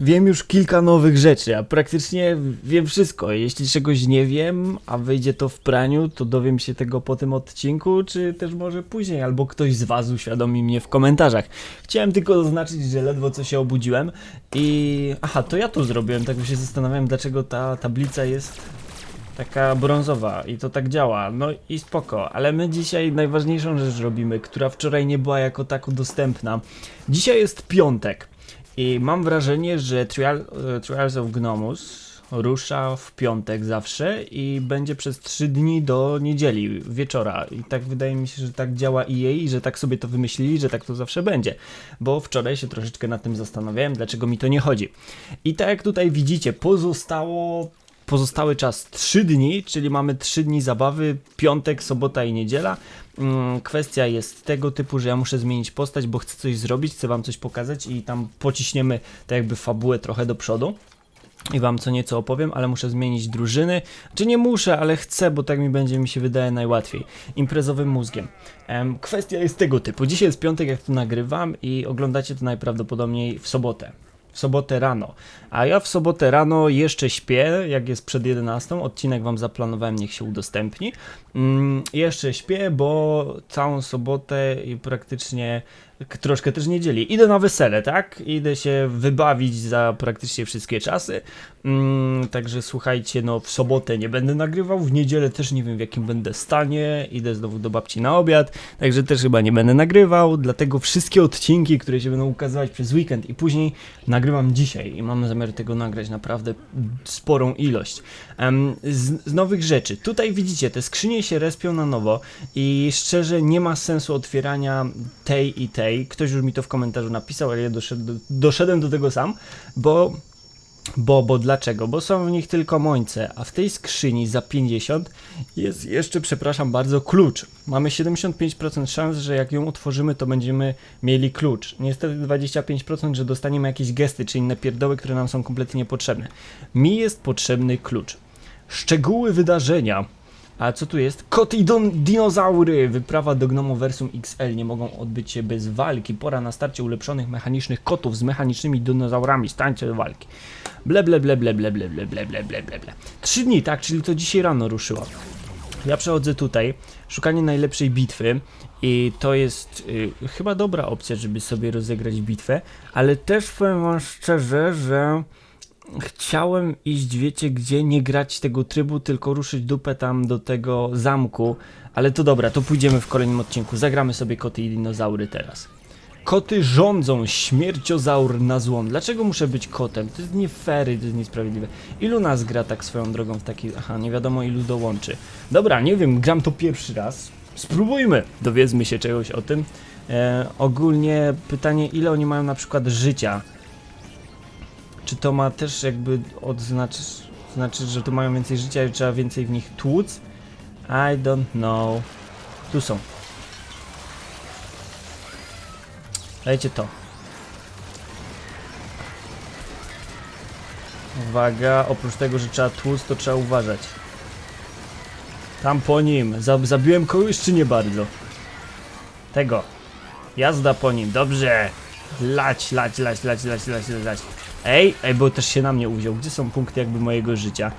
Wiem już kilka nowych rzeczy, a praktycznie wiem wszystko. Jeśli czegoś nie wiem, a wyjdzie to w praniu, to dowiem się tego po tym odcinku, czy też może później, albo ktoś z Was uświadomi mnie w komentarzach. Chciałem tylko zaznaczyć, że ledwo co się obudziłem i... Aha, to ja to zrobiłem, tak się zastanawiałem, dlaczego ta tablica jest taka brązowa i to tak działa. No i spoko, ale my dzisiaj najważniejszą rzecz robimy, która wczoraj nie była jako tako dostępna. Dzisiaj jest piątek. I mam wrażenie, że Trial, e, Trials of Gnomus rusza w piątek zawsze i będzie przez 3 dni do niedzieli wieczora. I tak wydaje mi się, że tak działa EA i że tak sobie to wymyślili, że tak to zawsze będzie. Bo wczoraj się troszeczkę nad tym zastanawiałem, dlaczego mi to nie chodzi. I tak jak tutaj widzicie, pozostało pozostały czas 3 dni, czyli mamy 3 dni zabawy, piątek, sobota i niedziela. Mm, Kwestia jest tego typu, że ja muszę zmienić postać, bo chcę coś zrobić, chcę wam coś pokazać i tam pociśniemy tak jakby fabułę trochę do przodu. I wam co nieco opowiem, ale muszę zmienić drużyny. Czy nie muszę, ale chcę, bo tak mi będzie, mi się wydaje najłatwiej. Imprezowym mózgiem. Em, kwestia jest tego typu. Dzisiaj jest piątek, jak to nagrywam i oglądacie to najprawdopodobniej w sobotę w sobotę rano. A ja w sobotę rano jeszcze śpię, jak jest przed 11. Odcinek wam zaplanowałem, niech się udostępni. Mm, jeszcze śpię, bo całą sobotę i praktycznie troszkę też niedzieli. Idę na wesele, tak? Idę się wybawić za praktycznie wszystkie czasy. Mm, także słuchajcie, no w sobotę nie będę nagrywał, w niedzielę też nie wiem w jakim będę stanie. Idę znowu do babci na obiad, także też chyba nie będę nagrywał. Dlatego wszystkie odcinki, które się będą ukazywać przez weekend i później nagrywam dzisiaj i mam zamiar tego nagrać naprawdę sporą ilość. Z, z nowych rzeczy. Tutaj widzicie, te skrzynie się respią na nowo i szczerze nie ma sensu otwierania tej i tej. Ktoś już mi to w komentarzu napisał, ale ja doszedł, doszedłem do tego sam, bo bo, bo dlaczego? Bo są w nich tylko mońce, a w tej skrzyni za 50 jest jeszcze, przepraszam bardzo, klucz. Mamy 75% szans, że jak ją otworzymy, to będziemy mieli klucz. Niestety 25%, że dostaniemy jakieś gesty czy inne pierdoły, które nam są kompletnie niepotrzebne. Mi jest potrzebny klucz. Szczegóły wydarzenia. A co tu jest? Koty i don- dinozaury! Wyprawa do Gnomoversum XL nie mogą odbyć się bez walki. Pora na starcie ulepszonych mechanicznych kotów z mechanicznymi dinozaurami. Stańcie do walki. Ble, ble, ble, ble, ble, ble, ble, ble, ble, ble, ble, ble. Trzy dni, tak, czyli to dzisiaj rano ruszyło. Ja przechodzę tutaj, szukanie najlepszej bitwy i to jest y, chyba dobra opcja, żeby sobie rozegrać bitwę, ale też powiem wam szczerze, że chciałem iść, wiecie gdzie, nie grać tego trybu, tylko ruszyć dupę tam do tego zamku, ale to dobra, to pójdziemy w kolejnym odcinku, zagramy sobie koty i dinozaury teraz. Koty rządzą, śmierciozaur na złom. Dlaczego muszę być kotem? To jest nie fair, to jest niesprawiedliwe. Ilu nas gra tak swoją drogą w taki... Aha, nie wiadomo ilu dołączy. Dobra, nie wiem, gram to pierwszy raz. Spróbujmy, dowiedzmy się czegoś o tym. E, ogólnie pytanie, ile oni mają na przykład życia? Czy to ma też jakby odznaczyć, znaczy, że to mają więcej życia i trzeba więcej w nich tłuc? I don't know. Tu są. Dajcie to. Uwaga, oprócz tego, że trzeba tłuc, to trzeba uważać. Tam po nim. Zab zabiłem kogoś, czy nie bardzo? Tego. Jazda po nim, dobrze. Lać, lać, lać, lać, lać, lać, lać. Ej, ej, bo też się na mnie uwziął. Gdzie są punkty jakby mojego życia?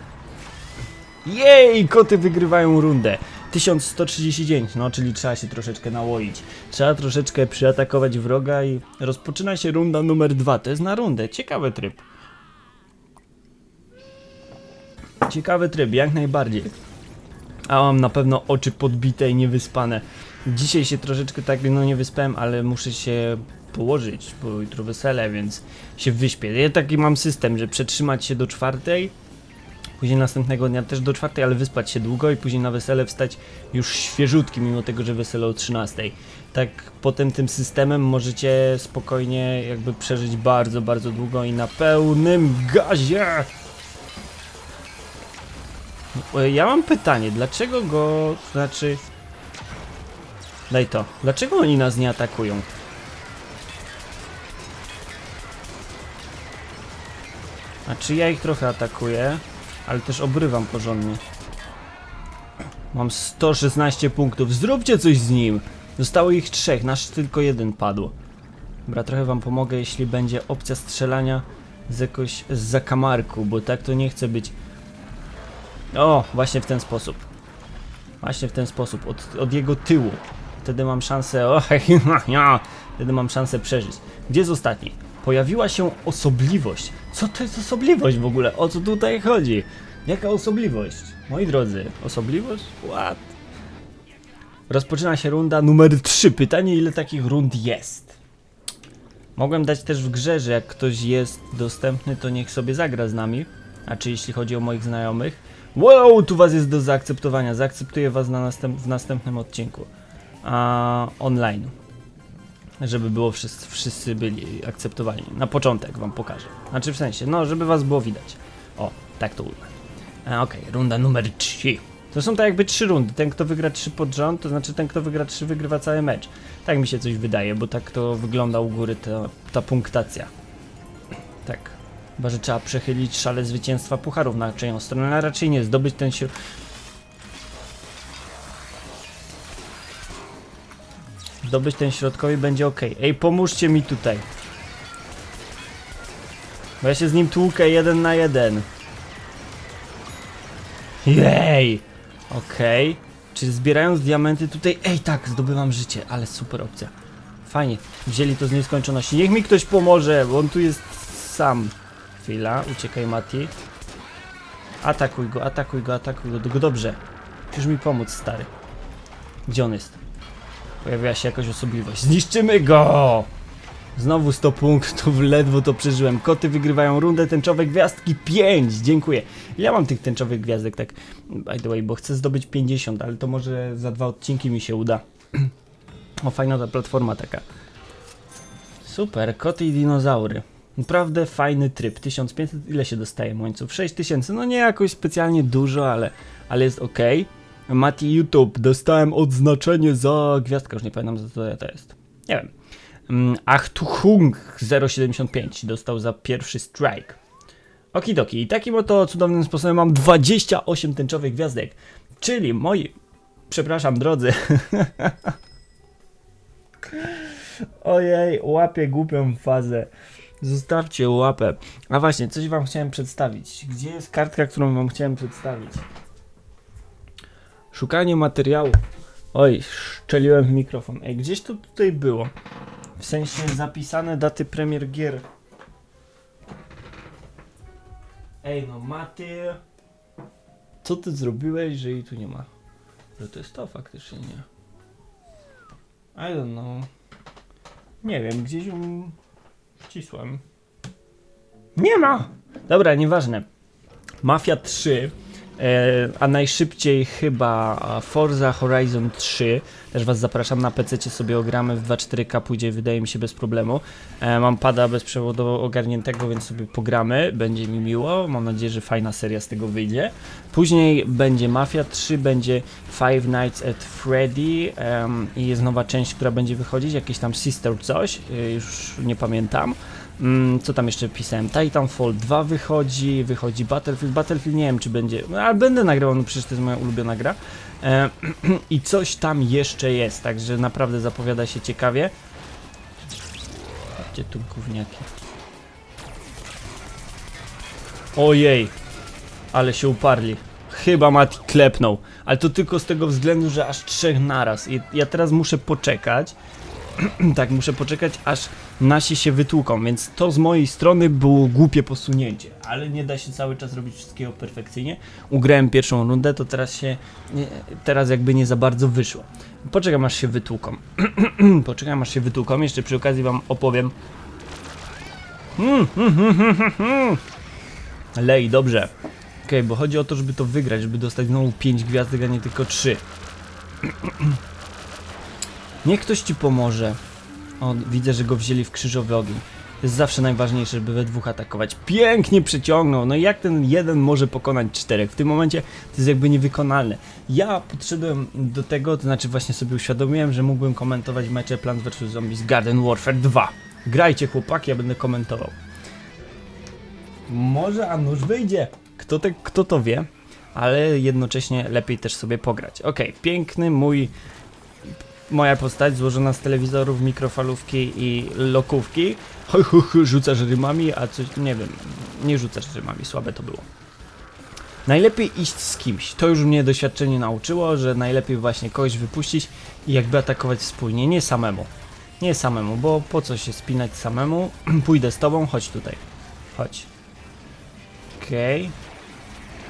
Jej, koty wygrywają rundę. 1139, no czyli trzeba się troszeczkę nałoić. Trzeba troszeczkę przyatakować wroga i rozpoczyna się runda numer dwa. To jest na rundę. Ciekawy tryb. Ciekawy tryb, jak najbardziej. A mam na pewno oczy podbite i niewyspane. Dzisiaj się troszeczkę tak, no nie wyspałem, ale muszę się położyć, bo jutro wesele, więc się wyśpię. Ja taki mam system, że przetrzymać się do czwartej, później następnego dnia też do czwartej, ale wyspać się długo i później na wesele wstać już świeżutki, mimo tego, że wesele o 13. Tak potem tym systemem możecie spokojnie jakby przeżyć bardzo, bardzo długo i na pełnym gazie. E, Ja mam pytanie, dlaczego go, znaczy... Daj to. Dlaczego oni nas nie atakują? A czy ja ich trochę atakuję, ale też obrywam porządnie. Mam 116 punktów. Zróbcie coś z nim! Zostało ich trzech, nasz tylko jeden padł. Dobra, trochę wam pomogę, jeśli będzie opcja strzelania z jakoś z zakamarku, bo tak to nie chcę być. O, właśnie w ten sposób. Właśnie w ten sposób, od, od jego tyłu. Wtedy mam szansę. O, wtedy mam szansę przeżyć. Gdzie jest ostatni? Pojawiła się osobliwość. Co to jest osobliwość w ogóle? O co tutaj chodzi? Jaka osobliwość? Moi drodzy, osobliwość? What? Rozpoczyna się runda numer 3. Pytanie, ile takich rund jest? Mogłem dać też w grze, że jak ktoś jest dostępny, to niech sobie zagra z nami. A czy jeśli chodzi o moich znajomych? Wow, tu was jest do zaakceptowania. Zaakceptuję was na następ w następnym odcinku. A, online. Żeby było wszyscy, wszyscy byli akceptowalni. Na początek wam pokażę. Znaczy w sensie, no, żeby was było widać. O, tak to ujmę. A, Okej, runda numer 3. To są tak jakby trzy rundy. Ten, kto wygra trzy pod rząd, to znaczy ten, kto wygra trzy, wygrywa cały mecz. Tak mi się coś wydaje, bo tak to wygląda u góry ta, ta punktacja. Tak. Chyba, że trzeba przechylić szale zwycięstwa pucharów na czyją stronę, ale raczej nie. Zdobyć ten Zdobyć ten środkowy będzie ok. Ej, pomóżcie mi tutaj. Bo ja się z nim tłukę jeden na jeden. Jej! Okej. Czy zbierając diamenty tutaj... Ej, tak, zdobywam życie, ale super opcja. Fajnie, wzięli to z nieskończoności. Niech mi ktoś pomoże, bo on tu jest sam. Chwila, uciekaj Mati. Atakuj go, atakuj go, atakuj go dobrze. Musisz mi pomóc, stary. Gdzie on jest? Pojawiła się jakaś osobliwość. Zniszczymy go! Znowu 100 punktów, ledwo to przeżyłem. Koty wygrywają rundę, tęczowe gwiazdki 5, dziękuję. Ja mam tych tęczowych gwiazdek, tak by the way, bo chcę zdobyć 50, ale to może za dwa odcinki mi się uda. o, fajna ta platforma taka. Super, koty i dinozaury. Naprawdę fajny tryb. 1500, ile się dostaje łańcuch? 6000, no nie jakoś specjalnie dużo, ale, ale jest ok. Mati YouTube, dostałem odznaczenie za gwiazdkę, już nie pamiętam za co to jest. Nie wiem. Mm, Achtuchung 075 dostał za pierwszy strike. Okidoki, i takim oto cudownym sposobem mam 28 tęczowych gwiazdek. Czyli moi. Przepraszam, drodzy. Ojej, łapię głupią fazę. Zostawcie łapę. A właśnie, coś wam chciałem przedstawić. Gdzie jest kartka, którą wam chciałem przedstawić? Szukanie materiału. Oj, szczeliłem w mikrofon. Ej, gdzieś to tutaj było. W sensie zapisane daty premier gier. Ej, no Maty. Co ty zrobiłeś, że jej tu nie ma? Że to jest to faktycznie nie. I don't know. Nie wiem, gdzieś ją wcisłem. Nie ma! Dobra, nieważne. Mafia 3, e, a najszybciej chyba Forza Horizon 3. Też Was zapraszam na PC, sobie ogramy w 2.4K, pójdzie wydaje mi się bez problemu. E, mam pada bezprzewodowo ogarniętego, więc sobie pogramy, będzie mi miło. Mam nadzieję, że fajna seria z tego wyjdzie. Później będzie Mafia 3, będzie Five Nights at Freddy i jest nowa część, która będzie wychodzić, jakieś tam Sister coś, e, już nie pamiętam. Mm, co tam jeszcze pisałem? Titanfall 2 wychodzi, wychodzi Battlefield. Battlefield nie wiem, czy będzie, no, ale będę nagrywał, no przecież to jest moja ulubiona gra. E, I coś tam jeszcze jest, także naprawdę zapowiada się ciekawie. Gdzie tu gówniaki? Ojej, ale się uparli. Chyba Mati klepnął, ale to tylko z tego względu, że aż trzech naraz. I ja teraz muszę poczekać. tak, muszę poczekać, aż nasi się wytłuką, więc to z mojej strony było głupie posunięcie, ale nie da się cały czas robić wszystkiego perfekcyjnie. Ugrałem pierwszą rundę, to teraz się, teraz jakby nie za bardzo wyszło. Poczekam aż się wytłuką. Poczekam aż się wytłuką, jeszcze przy okazji wam opowiem. Mm, mm, mm, mm, mm, mm. Lej, dobrze. Okej, bo chodzi o to, żeby to wygrać, żeby dostać znowu 5 gwiazdek, a nie tylko 3. Niech ktoś ci pomoże. O, widzę, że go wzięli w krzyżowy ogień. Jest zawsze najważniejsze, żeby we dwóch atakować. Pięknie przyciągnął. No i jak ten jeden może pokonać czterech? W tym momencie to jest jakby niewykonalne. Ja podszedłem do tego, to znaczy właśnie sobie uświadomiłem, że mógłbym komentować mecze Plants vs Zombies Garden Warfare 2. Grajcie chłopaki, ja będę komentował. Może a nuż wyjdzie. Kto, te, kto to wie? Ale jednocześnie lepiej też sobie pograć. Ok, piękny mój moja postać złożona z telewizorów, mikrofalówki i lokówki. Ho, ho, ho, rzucasz rymami, a coś, nie wiem, nie rzucasz rymami, słabe to było. Najlepiej iść z kimś. To już mnie doświadczenie nauczyło, że najlepiej właśnie kogoś wypuścić i jakby atakować wspólnie, nie samemu. Nie samemu, bo po co się spinać samemu? Pójdę z tobą, chodź tutaj. Chodź. Okej.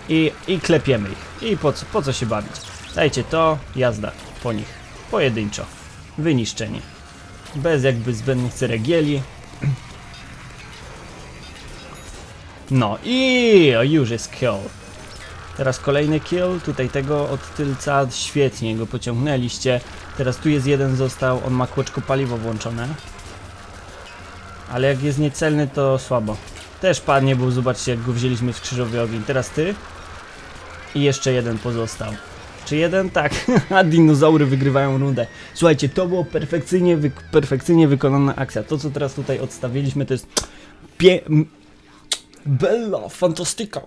I, I klepiemy ich. I po co, po co się bawić? Dajcie to, jazda po nich. Pojedynczo. Wyniszczenie. Bez jakby zbędnych ceregieli. No i już jest kill. Teraz kolejny kill, tutaj tego od tylca, świetnie go pociągnęliście. Teraz tu jest jeden został, on ma kółeczko paliwo włączone. Ale jak jest niecelny to słabo. Też padnie, bo zobaczcie jak go wzięliśmy w krzyżowy ogień. Teraz ty. I jeszcze jeden pozostał. Czy jeden? Tak. A dinozaury wygrywają rundę. Słuchajcie, to było perfekcyjnie, wy perfekcyjnie wykonana akcja. To co teraz tutaj odstawiliśmy to jest pie... Bella, fantastyka.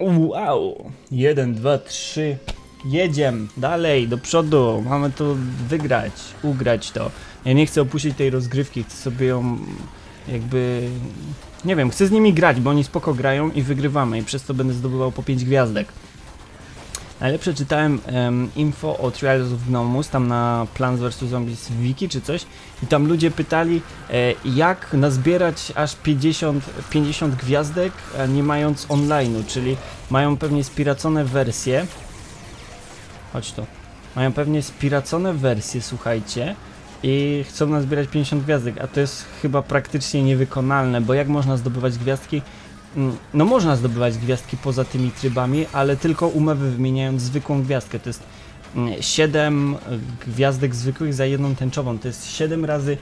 Wow. Jeden, dwa, trzy. Jedziemy dalej, do przodu. Mamy to wygrać, ugrać to. Ja nie chcę opuścić tej rozgrywki, chcę sobie ją jakby... Nie wiem, chcę z nimi grać, bo oni spoko grają i wygrywamy i przez to będę zdobywał po 5 gwiazdek. Najlepsze czytałem em, info o Trials of Gnomus, tam na Plants vs Zombies wiki czy coś i tam ludzie pytali e, jak nazbierać aż 50, 50 gwiazdek a nie mając online'u, czyli mają pewnie spiracone wersje. Chodź tu. Mają pewnie spiracone wersje, słuchajcie i chcą nazbierać 50 gwiazdek, a to jest chyba praktycznie niewykonalne, bo jak można zdobywać gwiazdki No można zdobywać gwiazdki poza tymi trybami, ale tylko umewy wymieniając zwykłą gwiazdkę. To jest 7 gwiazdek zwykłych za jedną tęczową. To jest 7 razy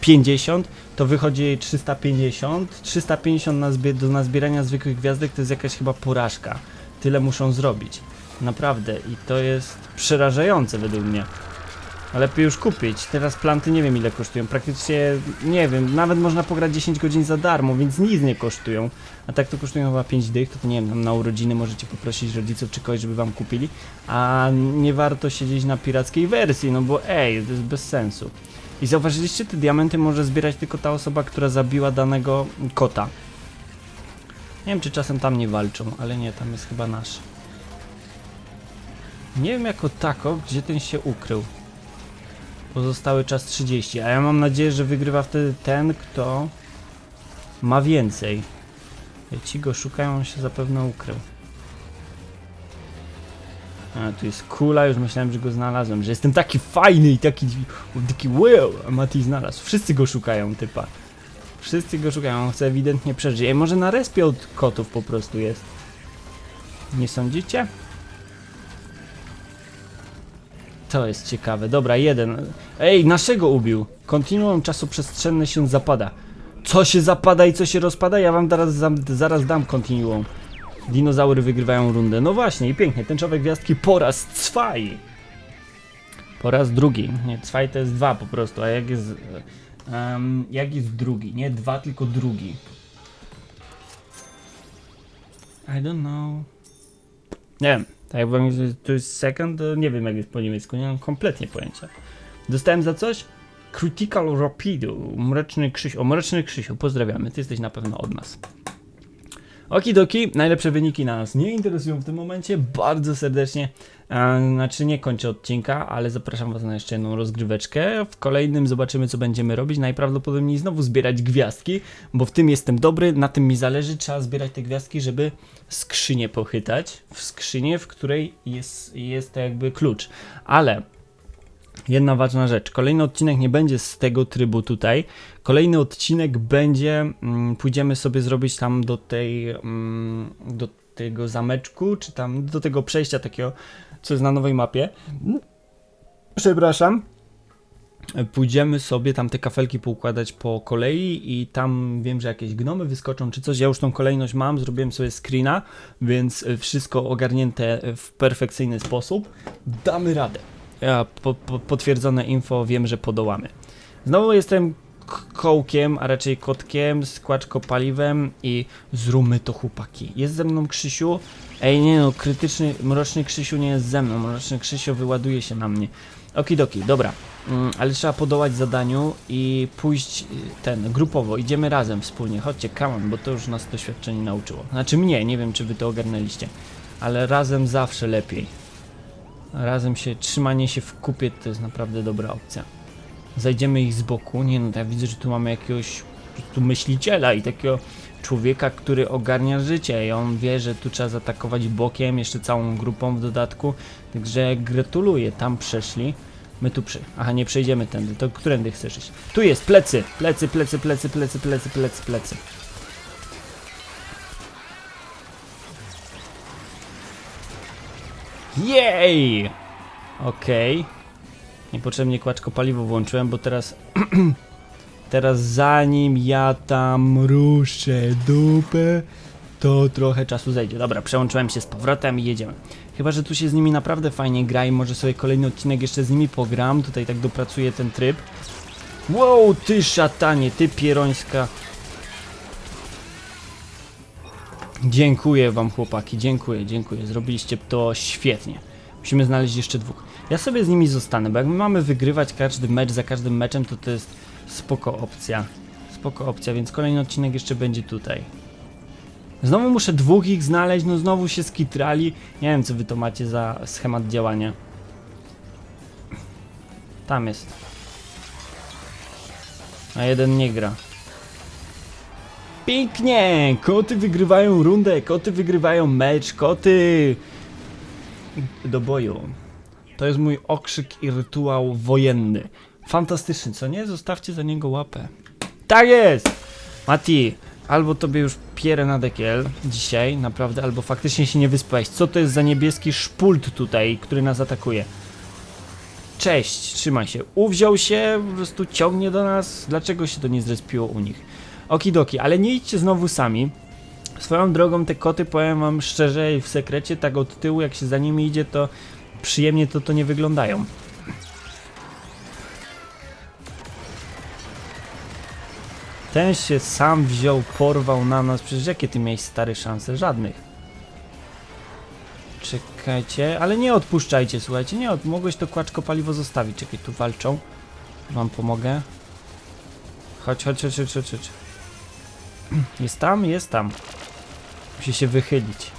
50, to wychodzi 350. 350 na zbie- do nazbierania zwykłych gwiazdek to jest jakaś chyba porażka. Tyle muszą zrobić. Naprawdę. I to jest przerażające według mnie. A lepiej już kupić. Teraz planty nie wiem ile kosztują. Praktycznie nie wiem, nawet można pograć 10 godzin za darmo, więc nic nie kosztują. A tak to kosztują chyba 5 dych, to, to nie wiem, na urodziny możecie poprosić rodziców czy kogoś, żeby wam kupili. A nie warto siedzieć na pirackiej wersji, no bo ej, to jest bez sensu. I zauważyliście, te diamenty może zbierać tylko ta osoba, która zabiła danego kota. Nie wiem, czy czasem tam nie walczą, ale nie, tam jest chyba nasz. Nie wiem jako tako, gdzie ten się ukrył. Pozostały czas 30, a ja mam nadzieję, że wygrywa wtedy ten, kto ma więcej. Ci go szukają, on się zapewne ukrył. A, tu jest kula, już myślałem, że go znalazłem, że jestem taki fajny i taki, taki wow, a Mati znalazł. Wszyscy go szukają, typa. Wszyscy go szukają, on chce ewidentnie przeżyć. Ej, może na respie od kotów po prostu jest. Nie sądzicie? To jest ciekawe. Dobra, jeden. Ej, naszego ubił. Kontinuum czasoprzestrzenne się zapada. Co się zapada i co się rozpada? Ja wam zaraz, zaraz dam kontinuum. Dinozaury wygrywają rundę. No właśnie, i pięknie. Tęczowe gwiazdki po raz cwaj. Po raz drugi. Nie, cwaj to jest dwa po prostu. A jak jest... em, jak jest drugi? Nie dwa, tylko drugi. I don't know. Nie wiem. Tak jak to jest second, nie wiem jak jest po niemiecku, nie mam kompletnie pojęcia. Dostałem za coś? Critical Rapido, Mroczny Krzysiu. O, Mroczny Krzysiu, pozdrawiamy, ty jesteś na pewno od nas. Okidoki, najlepsze wyniki nas nie interesują w tym momencie, bardzo serdecznie. E, znaczy nie kończę odcinka, ale zapraszam was na jeszcze jedną rozgryweczkę. W kolejnym zobaczymy co będziemy robić. Najprawdopodobniej znowu zbierać gwiazdki, bo w tym jestem dobry, na tym mi zależy. Trzeba zbierać te gwiazdki, żeby skrzynię pochytać. W skrzynię, w której jest, jest jakby klucz. Ale Jedna ważna rzecz. Kolejny odcinek nie będzie z tego trybu tutaj. Kolejny odcinek będzie. Mm, pójdziemy sobie zrobić tam do tej. Mm, do tego zameczku, czy tam do tego przejścia takiego, co jest na nowej mapie. Przepraszam. Pójdziemy sobie tam te kafelki poukładać po kolei i tam wiem, że jakieś gnomy wyskoczą czy coś. Ja już tą kolejność mam, zrobiłem sobie screena, więc wszystko ogarnięte w perfekcyjny sposób. Damy radę. Ja, po, po, potwierdzone info, wiem, że podołamy. Znowu jestem kołkiem, a raczej kotkiem z paliwem i zróbmy to chłopaki. Jest ze mną Krzysiu. Ej, nie no, krytyczny, mroczny Krzysiu nie jest ze mną. Mroczny Krzysiu wyładuje się na mnie. Okidoki, dobra. Mm, ale trzeba podołać zadaniu i pójść y, ten, grupowo. Idziemy razem wspólnie. Chodźcie, come on, bo to już nas doświadczenie nauczyło. Znaczy mnie, nie wiem czy wy to ogarnęliście. Ale razem zawsze lepiej. Razem się, trzymanie się w kupie to jest naprawdę dobra opcja. Zajdziemy ich z boku. Nie no, ja widzę, że tu mamy jakiegoś prostu myśliciela i takiego człowieka, który ogarnia życie i on wie, że tu trzeba zaatakować bokiem, jeszcze całą grupą w dodatku. Także gratuluję, tam przeszli. My tu przy. Aha, nie przejdziemy tędy. To którędy chcesz iść? Tu jest, plecy! Plecy, plecy, plecy, plecy, plecy, plecy, plecy. Jej! Okej. Niepotrzebnie kłaczko paliwo włączyłem, bo teraz... teraz zanim ja tam ruszę dupę, to trochę czasu zejdzie. Dobra, przełączyłem się z powrotem i jedziemy. Chyba, że tu się z nimi naprawdę fajnie gra i może sobie kolejny odcinek jeszcze z nimi pogram. Tutaj tak dopracuję ten tryb. Wow, ty szatanie, ty pierońska. Dziękuję wam chłopaki, dziękuję, dziękuję. Zrobiliście to świetnie. Musimy znaleźć jeszcze dwóch. Ja sobie z nimi zostanę, bo jak my mamy wygrywać każdy mecz za każdym meczem, to to jest spoko opcja. Spoko opcja, więc kolejny odcinek jeszcze będzie tutaj. Znowu muszę dwóch ich znaleźć, no znowu się skitrali. Nie wiem, co wy to macie za schemat działania. Tam jest. A jeden nie gra. Pięknie! Koty wygrywają rundę, koty wygrywają mecz, koty do boju. To jest mój okrzyk i rytuał wojenny. Fantastyczny, co nie? Zostawcie za niego łapę. Tak jest! Mati, albo tobie już pierę na dekiel dzisiaj, naprawdę, albo faktycznie się nie wyspałeś. Co to jest za niebieski szpult tutaj, który nas atakuje? Cześć, trzymaj się. Uwziął się, po prostu ciągnie do nas. Dlaczego się to nie zrespiło u nich? Okidoki, ale nie idźcie znowu sami. Swoją drogą te koty, powiem wam szczerze i w sekrecie, tak od tyłu, jak się za nimi idzie, to przyjemnie to to nie wyglądają. Ten się sam wziął, porwał na nas. Przecież jakie ty miałeś stare szanse? Żadnych. Czekajcie, ale nie odpuszczajcie, słuchajcie, nie od... Mogłeś to kłaczko paliwo zostawić. Czekaj, tu walczą. Wam pomogę. Chodź, chodź, chodź, chodź, chodź. chodź. Jest tam? Jest tam. Musi się wychylić.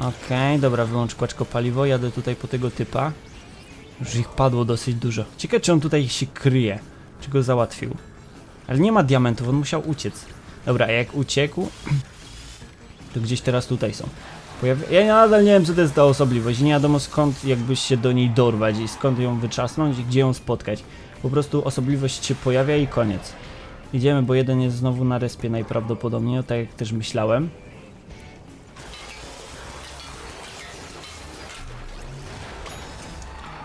Okej, dobra, wyłącz kłaczko paliwo, jadę tutaj po tego typa. Już ich padło dosyć dużo. Ciekawe, czy on tutaj się kryje. Czy go załatwił. Ale nie ma diamentów, on musiał uciec. Dobra, a jak uciekł, to gdzieś teraz tutaj są. Pojawi... Ja nadal nie wiem, co to jest ta osobliwość. Nie wiadomo skąd jakbyś się do niej dorwać i skąd ją wyczasnąć i gdzie ją spotkać. Po prostu osobliwość się pojawia i koniec. Idziemy, bo jeden jest znowu na respie najprawdopodobniej, tak jak też myślałem.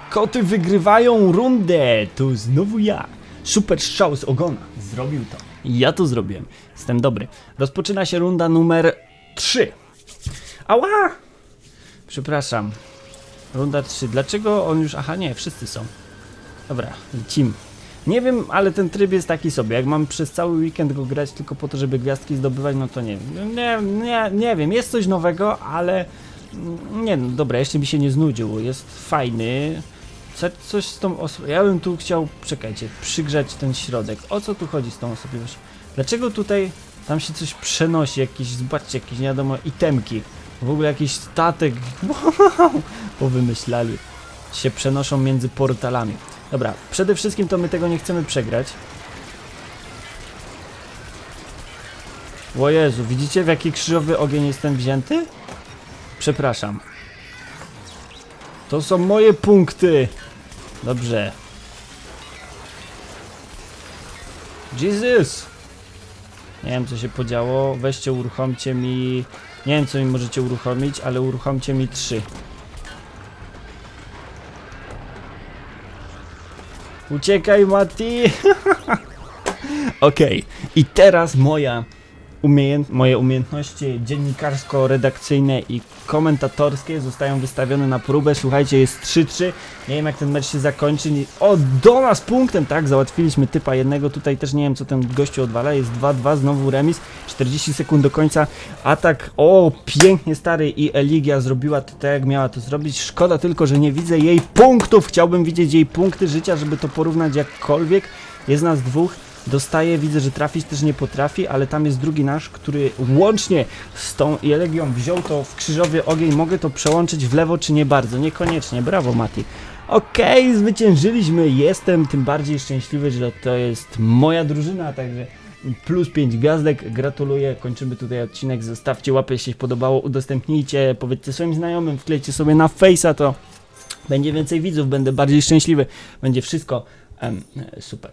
Koty wygrywają rundę! To znowu ja. Super strzał z ogona. Zrobił to. Ja to zrobiłem. Jestem dobry. Rozpoczyna się runda numer 3. Ała! Przepraszam. Runda 3. Dlaczego on już... Aha, nie, wszyscy są. Dobra, lecimy. Nie wiem, ale ten tryb jest taki sobie. Jak mam przez cały weekend go grać tylko po to, żeby gwiazdki zdobywać, no to nie wiem. Nie, nie, nie wiem, jest coś nowego, ale... mm, Nie no, dobra, jeszcze mi się nie znudził. Jest fajny. Co, coś z tą osobą. Ja bym tu chciał, czekajcie, przygrzać ten środek. O co tu chodzi z tą osobliwością? Dlaczego tutaj tam się coś przenosi? Jakieś, zobaczcie, jakieś nie wiadomo itemki. W ogóle jakiś statek. Wow, powymyślali. Się przenoszą między portalami. Dobra, przede wszystkim to my tego nie chcemy przegrać. O Jezu, widzicie w jaki krzyżowy ogień jestem wzięty? Przepraszam. To są moje punkty. Dobrze. Jesus! Nie wiem co się podziało. Weźcie, uruchomcie mi. Nie wiem co mi możecie uruchomić, ale uruchomcie mi trzy. Uciekaj, Mati! Okej, i teraz moja umiejęt moje umiejętności dziennikarsko-redakcyjne i komentatorskie zostają wystawione na próbę. Słuchajcie, jest 3-3. Nie wiem jak ten mecz się zakończy. O, do nas punktem, tak? Załatwiliśmy typa jednego. Tutaj też nie wiem co ten gościu odwala. Jest 2-2, znowu remis. 40 sekund do końca. Atak. O, pięknie stary i Eligia zrobiła to tak jak miała to zrobić. Szkoda tylko, że nie widzę jej punktów. Chciałbym widzieć jej punkty życia, żeby to porównać jakkolwiek. Jest nas dwóch. Dostaje, widzę, że trafić też nie potrafi, ale tam jest drugi nasz, który łącznie z tą Elegią wziął to w krzyżowy ogień. Mogę to przełączyć w lewo, czy nie bardzo? Niekoniecznie. Brawo, Mati. Okej, zwyciężyliśmy. Jestem tym bardziej szczęśliwy, że to jest moja drużyna, także plus 5 gwiazdek. Gratuluję. Kończymy tutaj odcinek. Zostawcie łapę, jeśli podobało. Udostępnijcie, powiedzcie swoim znajomym, wklejcie sobie na Face'a, to będzie więcej widzów, będę bardziej szczęśliwy. Będzie wszystko e, super.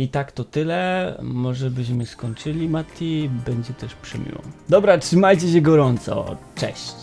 I tak to tyle. Może byśmy skończyli, Mati. Będzie też przemiło. Dobra, trzymajcie się gorąco. Cześć.